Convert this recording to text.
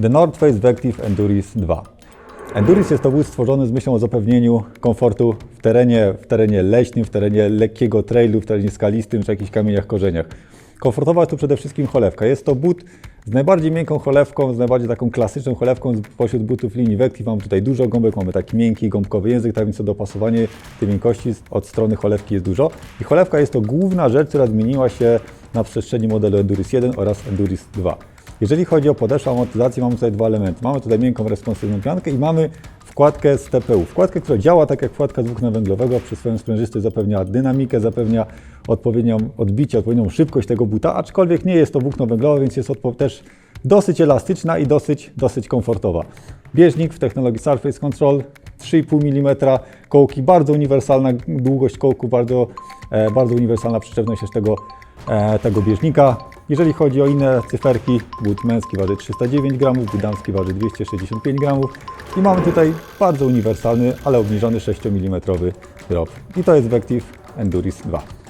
The North Face Vective Enduris 2. Enduris jest to wóz stworzony z myślą o zapewnieniu komfortu w terenie, w terenie leśnym, w terenie lekkiego trailu, w terenie skalistym czy jakichś kamieniach, korzeniach. Komfortowa jest tu przede wszystkim cholewka. Jest to but z najbardziej miękką cholewką, z najbardziej taką klasyczną cholewką pośród butów linii Vective. Mamy tutaj dużo gąbek, mamy taki miękki, gąbkowy język, tak więc dopasowanie tej miękkości od strony cholewki jest dużo. I cholewka jest to główna rzecz, która zmieniła się na przestrzeni modelu Enduris 1 oraz Enduris 2. Jeżeli chodzi o podeszwę amortyzacji, mamy tutaj dwa elementy. Mamy tutaj miękką, responsywną piankę i mamy wkładkę z TPU. Wkładkę, która działa tak jak wkładka z włókna węglowego, przez swoją sprężystość zapewnia dynamikę, zapewnia odpowiednią odbicie, odpowiednią szybkość tego buta, aczkolwiek nie jest to włókno węglowe, więc jest też dosyć elastyczna i dosyć, dosyć komfortowa. Bieżnik w technologii Surface Control 3,5 mm, kołki bardzo uniwersalna, długość kołku bardzo, e, bardzo uniwersalna przyczepność też tego, e, tego bieżnika. Jeżeli chodzi o inne cyferki, but męski waży 309 gramów, but damski waży 265 gramów i mamy tutaj bardzo uniwersalny, ale obniżony 6 mm drop. I to jest Vective Enduris 2.